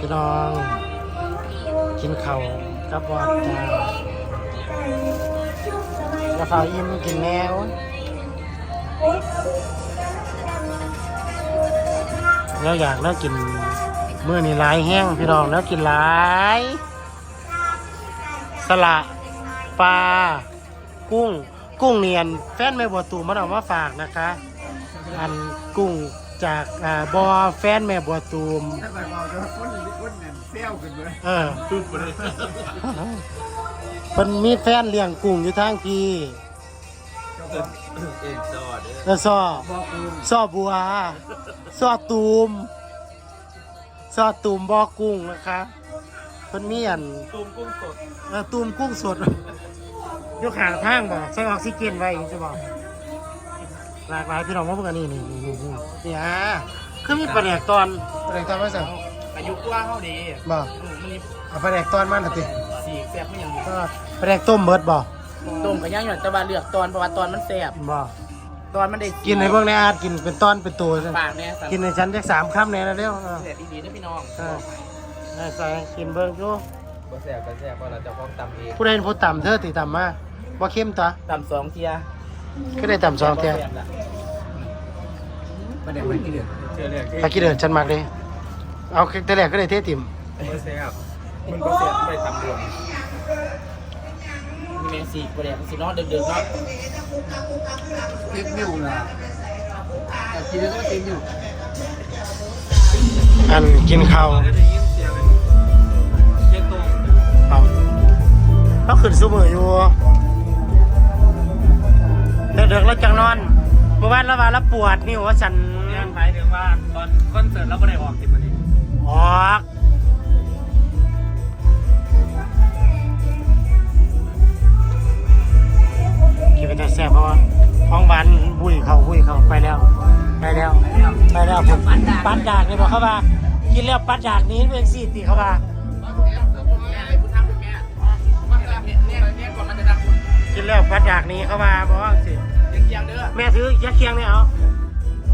พี่น้อง กินข้าวกับบอดจ้าแล้วข้าวอิ่มกินแนวแล้วอยากแล้วกินเมื่อนี่หลายแห้งพี่น้องแล้วกินหลายสละปลากุ้ง กุ้งเนียนแฟนแม่บัวตูมมันเอามาฝากนะคะ อันกุ้ง จากอ่าบอแฟนแม่บัวตูมถ้าไปบอกจะคนคนนั่นเซี่ยวกันเลยเออเป็นมีแฟนเลี้ยงกุ้งอยู่ทางพี่เอ็นซอดแล้วซอบอกกูซอบัวซอตูมซอตูมบอกกุ้งนะคะเพิ่นมีอัน ตุ้มกุ้งสด เออตูมกุ้งสดอยู่ข้างทางบ่ใส่ออกซิเจนไว้จะบอก หลากหลายพี่น้องมาเพิ่งอันนี้นี่นี่นี่นี่นี่อะคือมีปลาแดกตอนปลาแดกตอนมาสั่งอายุกว้างเท่าดีบ่มันมีเอาปลาแดกตอนมันน่ะติสีแซ่บไม่ยังก็ปลาแดกต้มเบิดบ่ต้มกับย่างหย่อนแต่ว่าเลือกตอนเพราะว่าตอนมันแซ่บบ่ตอนมันได้กินในเบิ่งในอาจกินเป็นตอนเป็นตัวซะปากเนี่ยสักินในชั้นจักสามคำแน่แล้วเร็วเออเสียดีๆนะพี่น้องเออได้ใส่กินเบิ่งอยู่บ่แซ่บก็แซ่บเพราะเราจะพ้องตำเองผู้ใดเป็นผู้ต่ำเธอติต่ำมาบ่เข้มตัวตำสองเทีย ก็ได้ต่ำสองเท่าประเด็นไม่กี่เดือนเชื่อเรื่องถ้ากี่เดือนฉันมักเลย เอาแต่แรกก็ได้เทติ่มบ่แซ่บมันบ่แซ่บไม่ตำรวมมีแมงสีประเดี๋ยวสีนอนเดือดๆเนาะเล็กนิ้วนะแต่กินแล้วก็เต็มอยู่อันกินข้าวก็ได้ยินเสียงเจ๊ตุ้มเอาเราขึ้นซุมืออยู่ เด็กๆแล้วจังนอน เมื่อวานเราว่าเราปวดนิ้วว่าฉันเนี่ยหมายถึงว่าตอนคอนเสิร์ตเราไม่ได้ออกติดมันนี่ออกกินเป็นแต่แซ่บเพราะว่าห้องบ้านบุยเขาบุยเขาไปแล้ว ไปแล้วไปแล้วผมปัดดากเลยบอกเขาว่า กินแล้วปัดดากนี้เป็นสี่ตีเขาว่า กินแล้วปัดดากนี้เขาว่าบอกว่าสิเสียงเด้อแม่ซื้อยักษ์เคียงเนี่ยเอา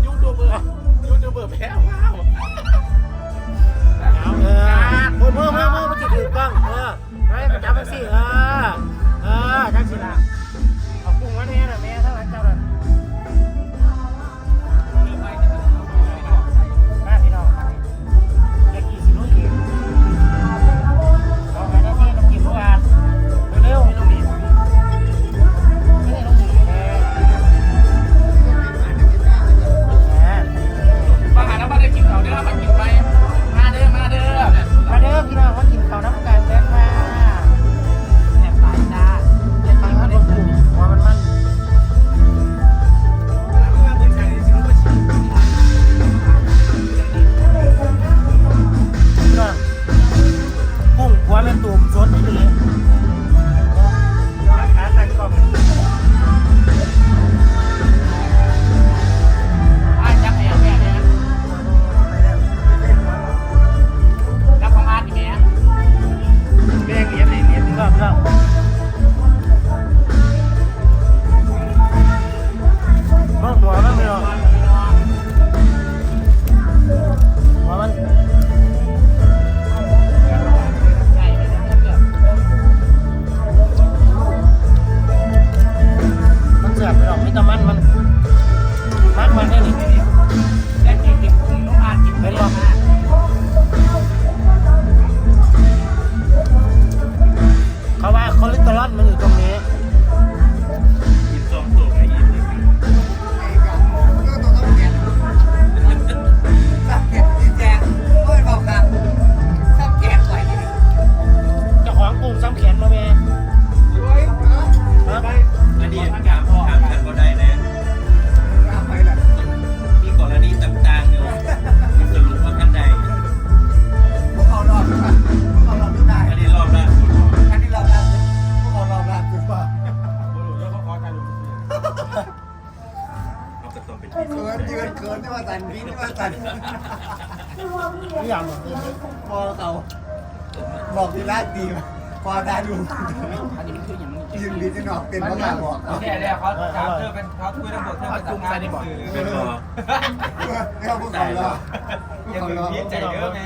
ยูทูบเบอร์ยูทูบเบอร์แพ้ว้าวเอาเออมือมือมือ หัวเป็นตุ่มสดนี่เลยขาใส่กล่อง เเอากระตุ้นไปเกินยืนเกินที่ว่าสันพี่ที่ว่าสันนี่อย่างพอเขาบอกทีแรกดีพอได้ดูอันนี้มันคืออย่างนี้ ยืนดีที่นอกเต็มแล้วมาบอกเนี่ยเนี่ยเขาถามเธอเป็นเขาคุยทั้งหมดเธอเป็นสัมภาษณ์นี่บอกเป็นพอเนี่ยพวกเขารอพวกยังเขามึงรอมีใจเยอะไง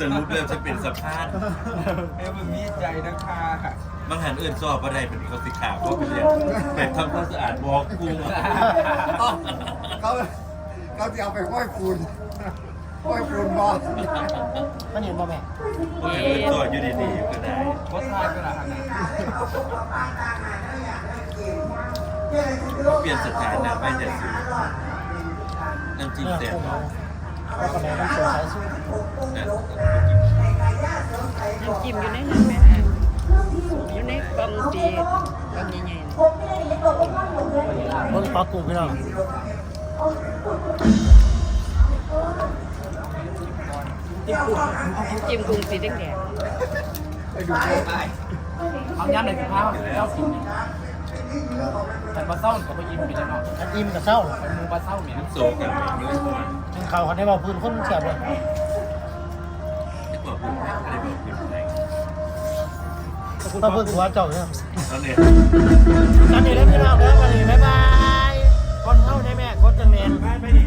สรุปเริ่มจะเป็นสภาพยังมึงมีใจนะคะบางหันเอื่นสอบอะไรเป็นเขาสิขาเพราะเป็นเรียนแบบทำความสะอาดบอกกูเขาเขาจะเอาไปห้อยปูนห้อยปูนบอล มันเห็นบ่แม่บางหันเอื่นสอบอยู่ดีๆก็ได้โคตรทายก็ละขนาดเปลี่ยนสถานะไม่แต่ซื้อน้ำจิ้มเนี่ยแซ่บกุ้งเนาะแล้วก็แม่ต้องเจอสายสู้นะน้ำจิ้มอยู่ในนั้นแม่ฮะอยู่ในกล่องสีกล่องใหญ่ๆน่ะเบิ่งปลากุ้งพี่น้อง จิ้มกุ้งจิ้มกุ้งสีแดงไปดูไปเอาย้ำหน่อยสิครับเจ้าสิแต่ปลาเศร้ากับปลาอิ่มเป็นยันไงอันอิ่มกับเศร้าเป็นมูปลาเศร้าเหมือนโซกันเลยทั้งเขาเขาได้บอกพื้นคนเสียบเลยต้องพูดถึงว่าเจ้าเนี่ยตอนนี้ตอนนี้ได้พี่น้องเด้อตอนนี้บ๊ายบายคนเข้าได้แม่คนจังเนนไปไปดิ